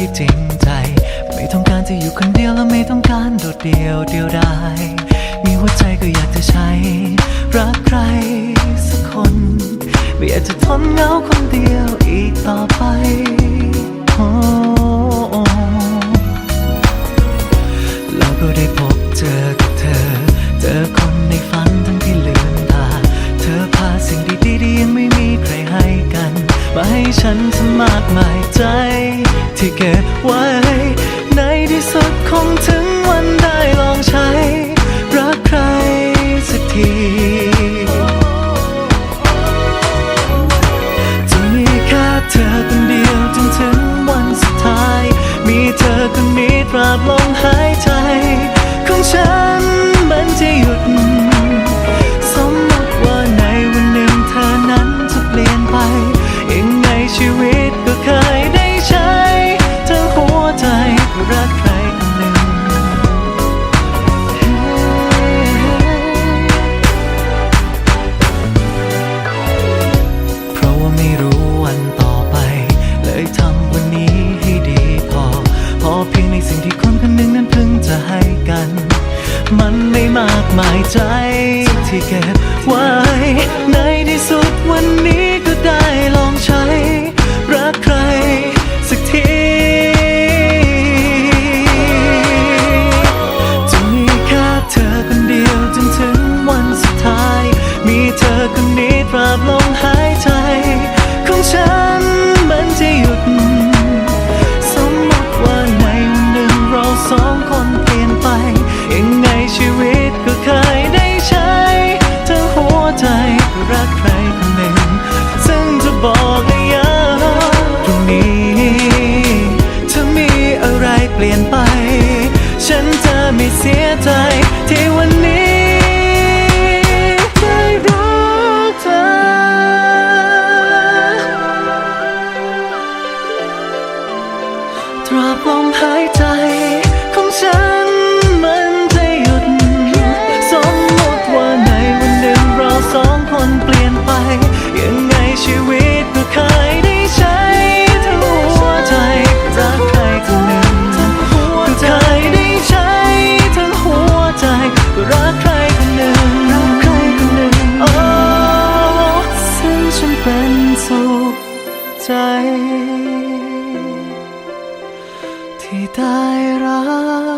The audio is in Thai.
ที่จริงใจ ไม่ต้องการจะอยู่คนเดียวและไม่ต้องการโดดเดี่ยวเดียวดายมีหัวใจก็อยากจะใช้ รักใครสักคน ไม่อยากจะทนเหงาคนเดียวอีกต่อไปโอ้เราก็ได้พบเจอ ฉันสมากมายใจ ที่เก็บไว้ เพียงในสิ่งที่คนคนหนึ่งนั้นพิ่งจะให้กัน มันไม่มากมายใจที่เก็บไว้ ในที่สุดวันนี้ก็ได้ลองใช้ รักใครสักทีจะมีแค่เธอคนเดียวจนถึงวันสุดท้าย มีเธอคนนี้ตราบลมหาย เสียใจที่วันนี้ได้รักเธอ ตราบลมหายใจของฉันมันจะหยุด สมมติว่าในวันหนึ่งเราสองคนเปลี่ยนไป สุขใจ ที่ได้รัก